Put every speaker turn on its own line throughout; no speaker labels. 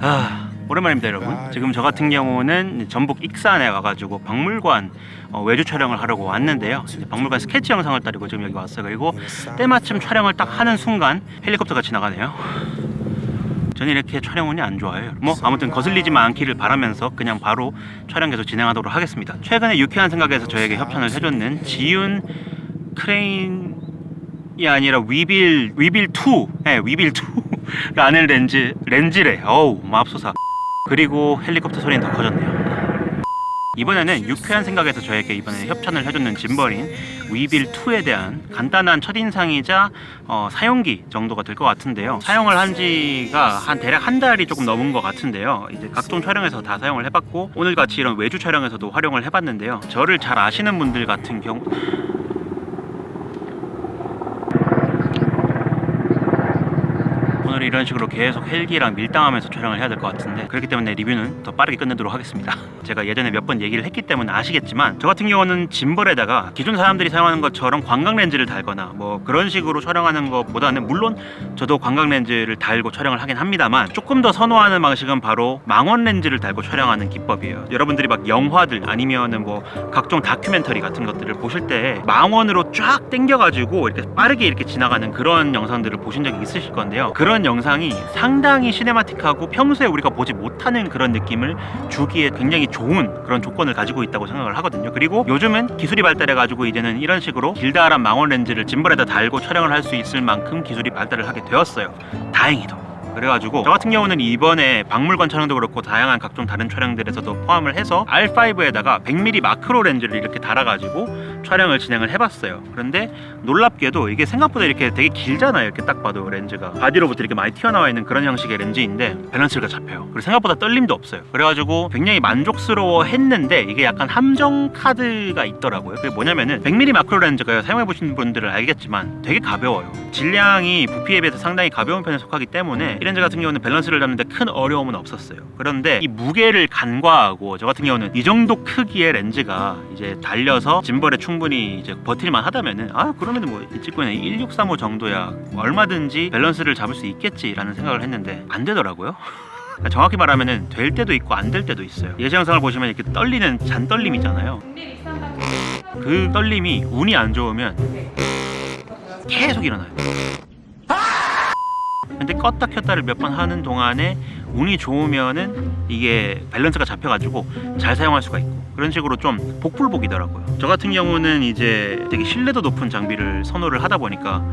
아 오랜만입니다 여러분. 지금 저 같은 경우는 전북 익산에 와가지고 박물관 어, 외주 촬영을 하려고 왔는데요. 이제 박물관 스케치 영상을 따르고 지금 여기 왔어요. 그리고 때마침 촬영을 딱 하는 순간 헬리콥터가 지나가네요. 저는 이렇게 촬영 운이 안 좋아요. 뭐 아무튼 거슬리지만 않기를 바라면서 그냥 바로 촬영 계속 진행하도록 하겠습니다. 최근에 유쾌한 생각에서 저에게 협찬을 해줬는 지윤 크레인 이 아니라 위빌 위빌 2, 네, 위빌 2 라는 렌즈 렌즈래. 어우 맙소사. 그리고 헬리콥터 소리는 더 커졌네요. 이번에는 유쾌한 생각에서 저에게 이번에 협찬을 해줬는 짐벌인 위빌 2에 대한 간단한 첫인상이자 어, 사용기 정도가 될 것 같은데요. 사용을 한 지가 한 대략 한 달이 조금 넘은 것 같은데요. 이제 각종 촬영에서 다 사용을 해봤고 오늘 같이 이런 외주 촬영에서도 활용을 해봤는데요. 저를 잘 아시는 분들 같은 경우 오늘 이런 식으로 계속 헬기랑 밀당하면서 촬영을 해야 될 것 같은데 그렇기 때문에 리뷰는 더 빠르게 끝내도록 하겠습니다. 제가 예전에 몇 번 얘기를 했기 때문에 아시겠지만 저 같은 경우는 짐벌에다가 기존 사람들이 사용하는 것처럼 관광 렌즈를 달거나 뭐 그런 식으로 촬영하는 것보다는 물론 저도 관광 렌즈를 달고 촬영을 하긴 합니다만 조금 더 선호하는 방식은 바로 망원 렌즈를 달고 촬영하는 기법이에요. 여러분들이 막 영화들 아니면은 뭐 각종 다큐멘터리 같은 것들을 보실 때 망원으로 쫙 당겨가지고 이렇게 빠르게 이렇게 지나가는 그런 영상들을 보신 적이 있으실 건데요. 그런 영상이 상당히 시네마틱하고 평소에 우리가 보지 못하는 그런 느낌을 주기에 굉장히 좋은 그런 조건을 가지고 있다고 생각을 하거든요. 그리고 요즘은 기술이 발달해가지고 이제는 이런 식으로 길다란 망원 렌즈를 짐벌에다 달고 촬영을 할 수 있을 만큼 기술이 발달을 하게 되었어요. 다행히도 그래가지고 저 같은 경우는 이번에 박물관 촬영도 그렇고 다양한 각종 다른 촬영들에서도 포함을 해서 R5에다가 100mm 마크로 렌즈를 이렇게 달아가지고 촬영을 진행을 해봤어요. 그런데 놀랍게도 이게 생각보다 이렇게 되게 길잖아요. 이렇게 딱 봐도 렌즈가 바디로부터 이렇게 많이 튀어나와 있는 그런 형식의 렌즈인데 밸런스가 잡혀요. 그리고 생각보다 떨림도 없어요. 그래가지고 굉장히 만족스러워 했는데 이게 약간 함정 카드가 있더라고요. 그게 뭐냐면은 100mm 마크로 렌즈가 사용해보신 분들은 알겠지만 되게 가벼워요. 질량이 부피에 비해서 상당히 가벼운 편에 속하기 때문에 이 렌즈 같은 경우는 밸런스를 잡는데 큰 어려움은 없었어요. 그런데 이 무게를 간과하고 저 같은 경우는 이 정도 크기의 렌즈가 이제 달려서 짐벌에 충분히 이제 버틸만 하다면은 아 그러면은 뭐이 찍고는 1635 정도야 얼마든지 밸런스를 잡을 수 있겠지라는 생각을 했는데 안 되더라고요. 그러니까 정확히 말하면은 될 때도 있고 안 될 때도 있어요. 예시 영상을 보시면 이렇게 떨리는 잔 떨림이잖아요. 그 떨림이 운이 안 좋으면 계속 일어나요. 근데 껐다 켰다를 몇 번 하는 동안에 운이 좋으면은 이게 밸런스가 잡혀가지고 잘 사용할 수가 있고 그런 식으로 좀 복불복이더라고요. 저 같은 경우는 이제 되게 신뢰도 높은 장비를 선호를 하다 보니까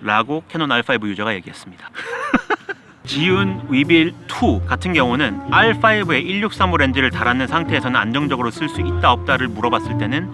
라고 캐논 R5 유저가 얘기했습니다. 지운 위빌 2 같은 경우는 R5에 1635 렌즈를 달았는 상태에서는 안정적으로 쓸 수 있다 없다를 물어봤을 때는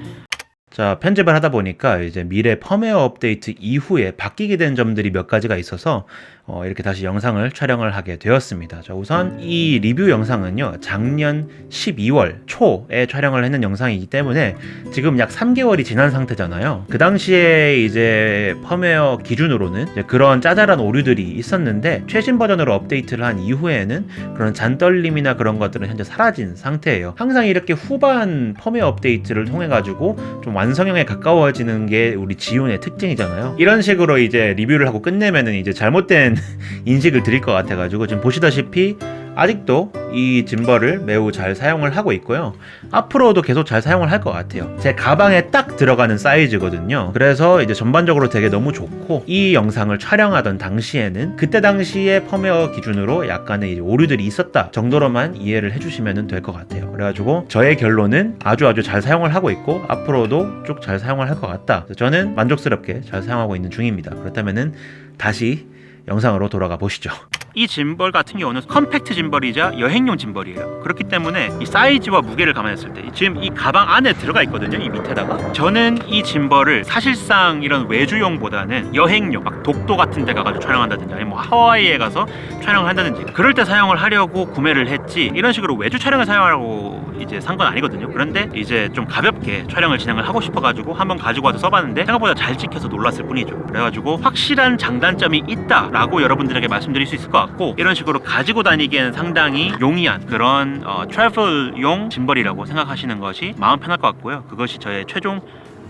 자, 편집을 하다 보니까 이제 미래 펌웨어 업데이트 이후에 바뀌게 된 점들이 몇 가지가 있어서 어, 이렇게 다시 영상을 촬영을 하게 되었습니다. 자, 우선 이 리뷰 영상은요, 작년 12월 초에 촬영을 했는 영상이기 때문에 지금 약 3개월이 지난 상태잖아요. 그 당시에 이제 펌웨어 기준으로는 그런 짜잘한 오류들이 있었는데 최신 버전으로 업데이트를 한 이후에는 그런 잔떨림이나 그런 것들은 현재 사라진 상태예요. 항상 이렇게 후반 펌웨어 업데이트를 통해 가지고 좀 완 성형에 가까워지는 게 우리 지온의 특징이잖아요. 이런 식으로 이제 리뷰를 하고 끝내면은 이제 잘못된 인식을 드릴 것 같아가지고 지금 보시다시피 아직도 이 짐벌을 매우 잘 사용을 하고 있고요. 앞으로도 계속 잘 사용을 할 것 같아요. 제 가방에 딱 들어가는 사이즈거든요. 그래서 이제 전반적으로 되게 너무 좋고 이 영상을 촬영하던 당시에는 그때 당시에 펌웨어 기준으로 약간의 오류들이 있었다 정도로만 이해를 해주시면 될 것 같아요. 그래가지고 저의 결론은 아주 아주 잘 사용을 하고 있고 앞으로도 쭉 잘 사용을 할 것 같다. 저는 만족스럽게 잘 사용하고 있는 중입니다. 그렇다면은 다시 영상으로 돌아가 보시죠. 이 짐벌 같은 경우는 컴팩트 짐벌이자 여행용 짐벌이에요. 그렇기 때문에 이 사이즈와 무게를 감안했을 때 지금 이 가방 안에 들어가 있거든요. 이 밑에다가 저는 이 짐벌을 사실상 이런 외주용보다는 여행용, 막 독도 같은 데 가가지고 촬영한다든지 아니면 뭐 하와이에 가서 촬영을 한다든지 그럴 때 사용을 하려고 구매를 했지 이런 식으로 외주 촬영을 사용하라고 이제 산 건 아니거든요. 그런데 이제 좀 가볍게 촬영을 진행을 하고 싶어가지고 한번 가지고 와서 써봤는데 생각보다 잘 찍혀서 놀랐을 뿐이죠. 그래가지고 확실한 장단점이 있다라고 여러분들에게 말씀드릴 수 있을 것 같고 이런 식으로 가지고 다니기에는 상당히 용이한 그런 어, 트래블용 짐벌이라고 생각하시는 것이 마음 편할 것 같고요. 그것이 저의 최종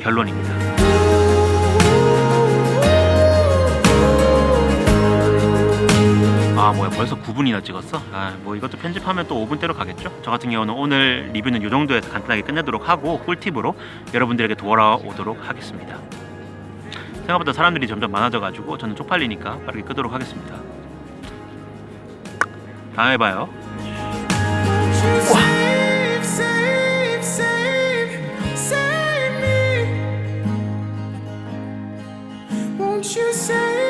결론입니다. 아 뭐야 벌써 9분이나 찍었어? 아 뭐 이것도 편집하면 또 5분대로 가겠죠? 저 같은 경우는 오늘 리뷰는 이 정도에서 간단하게 끝내도록 하고 꿀팁으로 여러분들에게 돌아오도록 하겠습니다 생각보다 사람들이 점점 많아져가지고 저는 쪽팔리니까 빠르게 끄도록 하겠습니다 다음에 봐요
Save, save, save, save me. Won't you save